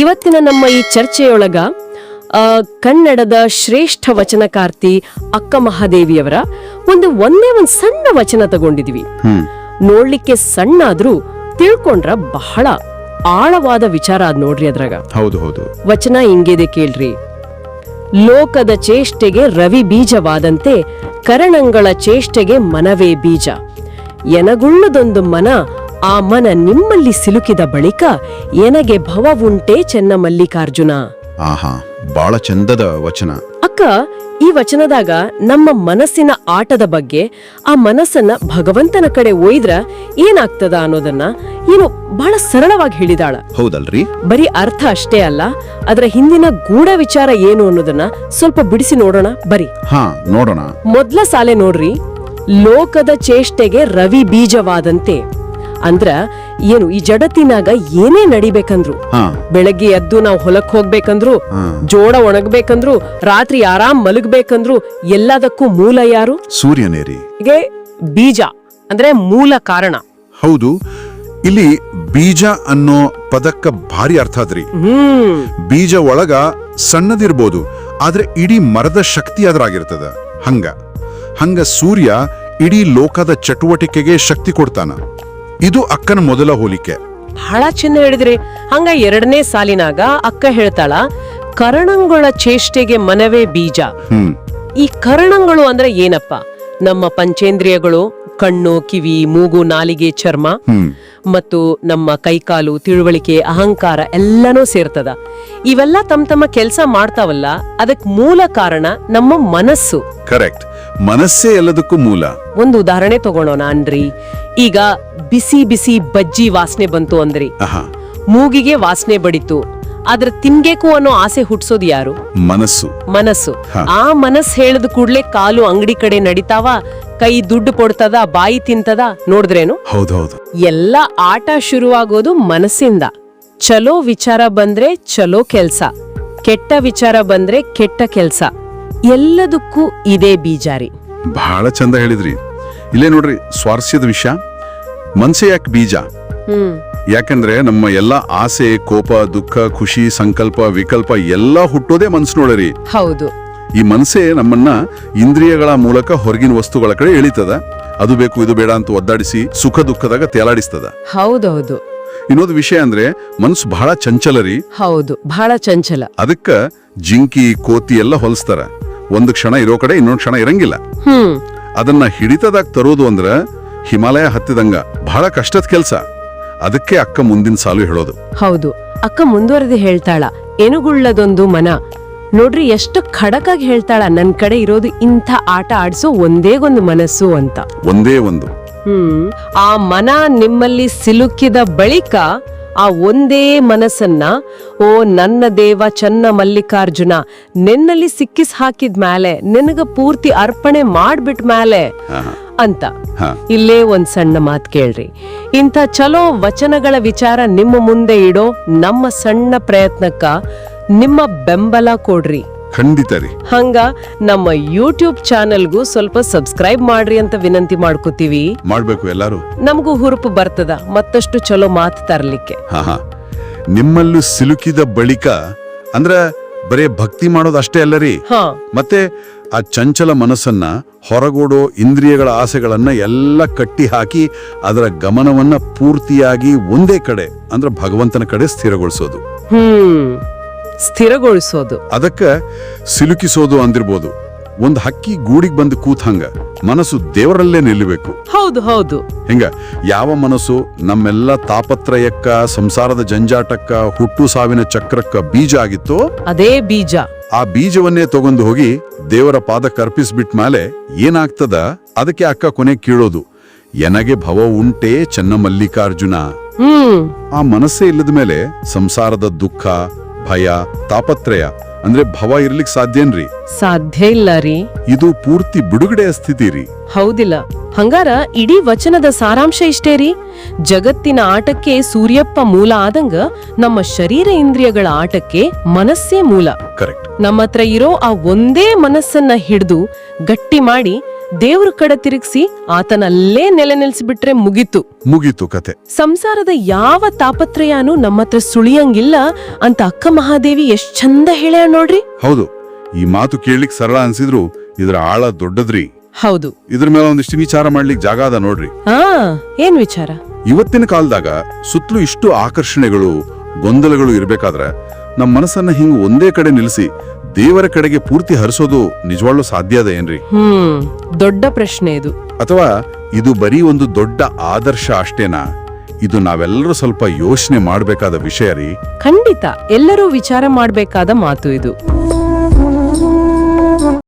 ಇವತ್ತಿನ ನಮ್ಮ ಈ ಚರ್ಚೆಯೊಳಗ ಕನ್ನಡದ ಶ್ರೇಷ್ಠ ವಚನಕಾರ್ತಿ ಅಕ್ಕ ಮಹಾದೇವಿಯವರ ಒಂದು ಒಂದೇ ಒಂದು ಸಣ್ಣ ವಚನ ತಗೊಂಡಿದೀವಿ. ನೋಡ್ಲಿಕ್ಕೆ ಸಣ್ಣ ಆದ್ರೂ ತಿಳ್ಕೊಂಡ್ರ ಬಹಳ ಆಳವಾದ ವಿಚಾರ ಅದ್ ನೋಡ್ರಿ ಅದ್ರಾಗ. ಹೌದು ಹೌದು. ವಚನ ಹಿಂಗಿದೆ ಕೇಳ್ರಿ. ಲೋಕದ ಚೇಷ್ಟೆಗೆ ರವಿ ಬೀಜವಾದಂತೆ ಕರಣಂಗಳ ಚೇಷ್ಟೆಗೆ ಮನವೇ ಬೀಜ. ಎನಗುಳ್ಳದೊಂದು ಮನ ಆ ಮನ ನಿಮ್ಮಲ್ಲಿ ಸಿಲುಕಿದ ಬಳಿಕ ಎನಗೆ ಉಂಟೆ ಚೆನ್ನ ಮಲ್ಲಿಕಾರ್ಜುನ. ಆಹಾ ಬಾಳ ಚಂದದ ವಚನ. ಅಕ್ಕ ಈ ವಚನದಾಗ ನಮ್ಮ ಮನಸ್ಸಿನ ಆಟದ ಬಗ್ಗೆ ಆ ಮನಸ್ಸನ್ನ ಭಗವಂತನ ಕಡೆ ಒಯ್ದ್ರ ಏನಾಗ್ತದ ಅನ್ನೋದನ್ನ ಏನು ಬಹಳ ಸರಳವಾಗಿ ಹೇಳಿದಾಳ. ಹೌದಲ್ರಿ? ಬರೀ ಅರ್ಥ ಅಷ್ಟೇ ಅಲ್ಲ ಅದರ ಹಿಂದಿನ ಗೂಢ ವಿಚಾರ ಏನು ಅನ್ನೋದನ್ನ ಸ್ವಲ್ಪ ಬಿಡಿಸಿ ನೋಡೋಣ ಬರಿ. ಹಾ ನೋಡೋಣ. ಮೊದ್ಲ ಸಾಲೆ ನೋಡ್ರಿ ಲೋಕದ ಚೇಷ್ಟೆಗೆ ರವಿ ಬೀಜವಾದಂತೆ. ಅಂದ್ರ ಏನು ಈ ಜಡತ್ತಿನಾಗ ಏನೇ ನಡಿಬೇಕಂದ್ರು ಬೆಳಗ್ಗೆ ಎದ್ದು ನಾವು ಹೊಲಕ್ ಹೋಗ್ಬೇಕಂದ್ರು ಜೋಡ ಒಣಗ್ಬೇಕಂದ್ರು ರಾತ್ರಿ ಆರಾಮ್ ಮಲಗ್ಬೇಕಂದ್ರು ಎಲ್ಲದಕ್ಕೂ ಮೂಲ ಯಾರು? ಸೂರ್ಯನೇ ರೀ. ಹೀಗೆ ಬೀಜ ಅಂದ್ರೆ ಮೂಲ ಕಾರಣ. ಹೌದು ಇಲ್ಲಿ ಬೀಜ ಅನ್ನೋ ಪದಕ್ಕ ಭಾರಿ ಅರ್ಥ ಅದ್ರಿ ಹ್ಮ್. ಬೀಜ ಒಳಗ ಸಣ್ಣದಿರ್ಬೋದು ಆದ್ರೆ ಇಡೀ ಮರದ ಶಕ್ತಿ ಅದ್ರಾಗಿರ್ತದ ಹಂಗ. ಹಂಗ ಸೂರ್ಯ ಇಡೀ ಲೋಕದ ಚಟುವಟಿಕೆಗೆ ಶಕ್ತಿ ಕೊಡ್ತಾನ. ಇದು ಅಕ್ಕನ ಮೊದಲ ಹೋಲಿಕೆ. ಬಹಳ ಚಿನ್ನ ಹೇಳಿದ್ರಿ ಹಂಗ ಎರಡನೇ ಸಾಲಿನಾಗ ಅಕ್ಕ ಹೇಳ್ತಾಳ ಕರಣಂಗಳ ಚೇಷ್ಟೆಗೆ ಮನವೇ ಬೀಜ. ಈ ಕರಣಂಗಳು ಅಂದ್ರೆ ಏನಪ್ಪ? ನಮ್ಮ ಪಂಚೇಂದ್ರಿಯಗಳು ಕಣ್ಣು ಕಿವಿ ಮೂಗು ನಾಲಿಗೆ ಚರ್ಮ ಮತ್ತು ನಮ್ಮ ಕೈಕಾಲು ತಿಳುವಳಿಕೆ ಅಹಂಕಾರ ಎಲ್ಲನೂ ಸೇರ್ತದ. ಇವೆಲ್ಲ ತಮ್ಮ ತಮ್ಮ ಕೆಲಸ ಮಾಡ್ತಾವಲ್ಲ ಅದಕ್ಕೆ ಮೂಲ ಕಾರಣ ನಮ್ಮ ಮನಸ್ಸು. ಕರೆಕ್ಟ್ ಮನಸ್ಸೇ ಎಲ್ಲದಕ್ಕೂ ಮೂಲ. ಒಂದು ಉದಾಹರಣೆ ತಗೊಳ್ಳೋಣ ಅನ್ರಿ. ಈಗ ಬಿಸಿ ಬಿಸಿ ಬಜ್ಜಿ ವಾಸನೆ ಬಂತು ಅಂದ್ರಿ. ಮೂಗಿಗೆ ವಾಸನೆ ಬಡಿತು. ಆದ್ರೆ ತಿನ್ಬೇಕು ಅನ್ನೋ ಆಸೆ ಹುಟ್ಸೋದು ಯಾರು? ಮನಸ್ಸು. ಮನಸ್ಸು. ಆ ಮನಸ್ಸು ಹೇಳಿದ ಕೂಡ್ಲೆ ಕಾಲು ಅಂಗಡಿ ಕಡೆ ನಡಿತಾವ ಕೈ ದುಡ್ಡು ಕೊಡ್ತದ ಬಾಯಿ ತಿಂತದ ನೋಡಿದ್ರೇನು? ಹೌದೌದು. ಎಲ್ಲ ಆಟ ಶುರುವಾಗೋದು ಮನಸ್ಸಿಂದ. ಚಲೋ ವಿಚಾರ ಬಂದ್ರೆ ಚಲೋ ಕೆಲ್ಸ. ಕೆಟ್ಟ ವಿಚಾರ ಬಂದ್ರೆ ಕೆಟ್ಟ ಕೆಲ್ಸ. ಎಲ್ಲದಕ್ಕೂ ಇದೇ ಬೀಜಾರಿ. ಬಹಳ ಚಂದ ಹೇಳಿದ್ರಿ. ಇಲ್ಲೇ ನೋಡ್ರಿ ಸ್ವಾರಸ್ಯದ ವಿಷಯ ಮನ್ಸೆ ಯಾಕೆ ಬೀಜ? ಯಾಕಂದ್ರೆ ನಮ್ಮ ಎಲ್ಲ ಆಸೆ ಕೋಪ ದುಃಖ ಖುಷಿ ಸಂಕಲ್ಪ ವಿಕಲ್ಪ ಎಲ್ಲ ಹುಟ್ಟೋದೇ ಮನ್ಸು ನೋಡರಿ. ಹೌದು. ಈ ಮನಸ್ಸೇ ನಮ್ಮನ್ನ ಇಂದ್ರಿಯಗಳ ಮೂಲಕ ಹೊರಗಿನ ವಸ್ತುಗಳ ಕಡೆ ಎಳಿತದ. ಅದು ಬೇಕು ಇದು ಬೇಡ ಅಂತ ಒದ್ದಾಡಿಸಿ ಸುಖ ದುಃಖದಾಗ ತೇಲಾಡಿಸ್ತದ. ಹೌದೌದು. ಇನ್ನೊಂದು ವಿಷಯ ಅಂದ್ರೆ ಮನ್ಸು ಬಹಳ ಚಂಚಲ ರೀ. ಹೌದು ಬಹಳ ಚಂಚಲ. ಅದಕ್ಕ ಜಿಂಕಿ ಕೋತಿ ಎಲ್ಲ ಹೊಲಿಸ್ತಾರ. ಒಂದು ಕ್ಷಣ ಇರೋ ಕಡೆ ಇನ್ನೊಂದು ಕ್ಷಣ ಇರಂಗಿಲ್ಲ. ಹ್ಮ್. ಅದನ್ನ ಹಿಡಿತದಾಗ ತರೋದು ಅಂದ್ರ ಹಿಮಾಲಯ ಹತ್ತಿದಂಗ ಬಹಳ ಕಷ್ಟದ ಕೆಲಸ. ಅದಕ್ಕೆ ಅಕ್ಕ ಮುಂದಿನ ಸಾಲು ಹೇಳೋದು. ಹೌದು ಅಕ್ಕ ಮುಂದುವರೆದು ಹೇಳ್ತಾಳ ಎನುಗುಳ್ಳದೊಂದು ಮನ? ನೋಡ್ರಿ ಎಷ್ಟು ಖಡಕಾಗಿ ಹೇಳ್ತಾಳ ನನ್ ಕಡೆ ಇರೋದು ಇಂಥ ಆಟ ಆಡ್ಸೋ ಒಂದೇ ಒಂದು ಮನಸ್ಸು ಅಂತ. ಒಂದೇ ಒಂದು. ಹ್ಮ್ ಆ ಮನ ನಿಮ್ಮಲ್ಲಿ ಸಿಲುಕಿದ ಬಳಿಕ ಆ ಒಂದೇ ಮನಸ್ಸನ್ನ ಓ ನನ್ನ ದೇವ ಚನ್ನ ಮಲ್ಲಿಕಾರ್ಜುನ ನಿನ್ನಲ್ಲಿ ಸಿಕ್ಕಿಸ್ ಹಾಕಿದ ಮ್ಯಾಲೆ ನಿನಗ ಪೂರ್ತಿ ಅರ್ಪಣೆ ಮಾಡ್ಬಿಟ್ ಮ್ಯಾಲೆ ಅಂತ. ಇಲ್ಲೇ ಒಂದ್ ಸಣ್ಣ ಮಾತ್ ಕೇಳ್ರಿ. ಇಂಥ ಚಲೋ ವಚನಗಳ ವಿಚಾರ ನಿಮ್ಮ ಮುಂದೆ ಇಡೋ ನಮ್ಮ ಸಣ್ಣ ಪ್ರಯತ್ನಕ್ಕ ನಿಮ್ಮ ಬೆಂಬಲ ಕೊಡ್ರಿ. ಖಂಡಿತ ರೀ ಹಂಗ ನಮ್ಮ ಯೂಟ್ಯೂಬ್ ಚಾನೆಲ್ಗೂ ಸ್ವಲ್ಪ ಸಬ್ಸ್ಕ್ರೈಬ್ ಮಾಡ್ರಿ ಅಂತ ವಿನಂತಿ ಮಾಡ್ಕೋತೀವಿ. ಮಾಡ್ಬೇಕು ಎಲ್ಲಾರು? ನಮಗೂ ಹುರುಪು ಬರ್ತದ ಮತ್ತಷ್ಟು ಚಲೋ ಮಾತು ತರಲಿಕ್ಕೆ. ಹಾ ಹಾ. ನಿಮ್ಮಲ್ಲೂ ಸಿಲುಕಿದ ಬಳಿಕ ಅಂದ್ರ ಬರೇ ಭಕ್ತಿ ಮಾಡೋದು ಅಷ್ಟೇ ಅಲ್ಲ ರೀ? ಹಾ. ಮತ್ತೆ ಆ ಚಂಚಲ ಮನಸ್ಸನ್ನ ಹೊರಗೋಡೋ ಇಂದ್ರಿಯಗಳ ಆಸೆಗಳನ್ನ ಎಲ್ಲ ಕಟ್ಟಿ ಹಾಕಿ ಅದರ ಗಮನವನ್ನ ಪೂರ್ತಿಯಾಗಿ ಒಂದೇ ಕಡೆ ಅಂದ್ರೆ ಭಗವಂತನ ಕಡೆ ಸ್ಥಿರಗೊಳಿಸೋದು. ಹ್ಮ್. ಸ್ಥಿರಗೊಳಿಸೋದು. ಅದಕ್ಕ ಸಿಲುಕಿಸೋದು ಅಂದಿರ್ಬೋದು. ಒಂದು ಹಕ್ಕಿ ಗೂಡಿಗೆ ಬಂದು ಕೂತ್ ಹಂಗ ಮನಸ್ಸು ದೇವರಲ್ಲೇ ನಿಲ್ಲಬೇಕು. ಹೌದು ಹೌದು. ಹಿಂಗ ಯಾವ ಮನಸ್ಸು ನಮ್ಮೆಲ್ಲ ತಾಪತ್ರಯಕ್ಕ ಸಂಸಾರದ ಜಂಜಾಟಕ್ಕ ಹುಟ್ಟು ಸಾವಿನ ಚಕ್ರಕ್ಕ ಬೀಜ ಆಗಿತ್ತೋ ಅದೇ ಬೀಜ. ಆ ಬೀಜವನ್ನೇ ತಗೊಂಡು ಹೋಗಿ ದೇವರ ಪಾದ ಅರ್ಪಿಸ್ಬಿಟ್ ಮೇಲೆ ಏನಾಗ್ತದ? ಅದಕ್ಕೆ ಅಕ್ಕ ಕೊನೆ ಕೀಳೋದು. ಎನಗೆ ಭವ ಉಂಟೆ ಚೆನ್ನ ಮಲ್ಲಿಕಾರ್ಜುನ ಆ ಮನಸ್ಸೇ ಇಲ್ಲದ ಮೇಲೆ ಸಂಸಾರದ ದುಃಖ ಭಯ ತಾಪತ್ರಯ ಅಂದ್ರೆ ಭವ ಇರ್ಲಿಕ್ ಸಾಧ್ಯೇನ್ರಿ ಸಾಧ್ಯ ಇಲ್ಲ ರೀ. ಇದು ಪೂರ್ತಿ ಬಿಡುಗಡೆಯ ಸ್ಥಿತಿ ರೀ. ಹೌದಿಲ್ಲ. ಹಂಗಾರ ಇಡೀ ವಚನದ ಸಾರಾಂಶ ಇಷ್ಟೇ ರೀ. ಜಗತ್ತಿನ ಆಟಕ್ಕೆ ಸೂರ್ಯಪ್ಪ ಮೂಲ ಆದಂಗ ನಮ್ಮ ಶರೀರ ಇಂದ್ರಿಯಗಳ ಆಟಕ್ಕೆ ಮನಸ್ಸೇ ಮೂಲ. ಕರೆಕ್ಟ್ ನಮ್ಮ ಹತ್ರ ಇರೋ ಆ ಒಂದೇ ಮನಸ್ಸನ್ನ ಹಿಡಿದು ಗಟ್ಟಿ ಮಾಡಿ ದೇವ್ರ ಕಡೆ ತಿರುಗಿಸಿ ಆತನಲ್ಲೇ ನೆಲೆ ನಿಲ್ಸಿಬಿಟ್ರೆ ಮುಗೀತು. ಮುಗೀತು ಕತೆ. ಸಂಸಾರದ ಯಾವ ತಾಪತ್ರಯಾನು ನಮ್ಮತ್ರ ಸುಳಿಯಂಗಿಲ್ಲ ಅಂತ ಅಕ್ಕ ಮಹಾದೇವಿ ಎಷ್ಟ್ ಚಂದ ಹೇಳ್ಯಾಳ ನೋಡ್ರಿ. ಹೌದು ಈ ಮಾತು ಕೇಳಲಿಕ್ ಸರಳ ಅನ್ಸಿದ್ರು ಇದ್ರ ಆಳ ದೊಡ್ಡದ್ರಿ. ಹೌದು. ಇದ್ರ ಮೇಲೆ ಒಂದಿಷ್ಟು ವಿಚಾರ ಮಾಡ್ಲಿಕ್ಕೆ ಜಾಗ ಅದ ನೋಡ್ರಿ. ಹಾ ಏನ್ ವಿಚಾರ? ಇವತ್ತಿನ ಕಾಲದಾಗ ಸುತ್ತಲೂ ಇಷ್ಟು ಆಕರ್ಷಣೆಗಳು ಗೊಂದಲಗಳು ಇರಬೇಕಾದ್ರೆ ನಮ್ಮ ಮನಸ್ಸನ್ನ ಹಿಂಗ್ ಒಂದೇ ಕಡೆ ನಿಲ್ಲಿಸಿ ದೇವರ ಕಡೆಗೆ ಪೂರ್ತಿ ಹರಿಸೋದು ನಿಜವಾಗ್ಲೂ ಸಾಧ್ಯ ಅದ ಏನ್ರಿ? ಹ್ಮ್ ದೊಡ್ಡ ಪ್ರಶ್ನೆ ಇದು. ಅಥವಾ ಇದು ಬರೀ ಒಂದು ದೊಡ್ಡ ಆದರ್ಶ ಅಷ್ಟೇನಾ? ಇದು ನಾವೆಲ್ಲರೂ ಸ್ವಲ್ಪ ಯೋಚನೆ ಮಾಡಬೇಕಾದ ವಿಷಯ ರೀ. ಖಂಡಿತ ಎಲ್ಲರೂ ವಿಚಾರ ಮಾಡಬೇಕಾದ ಮಾತು ಇದು.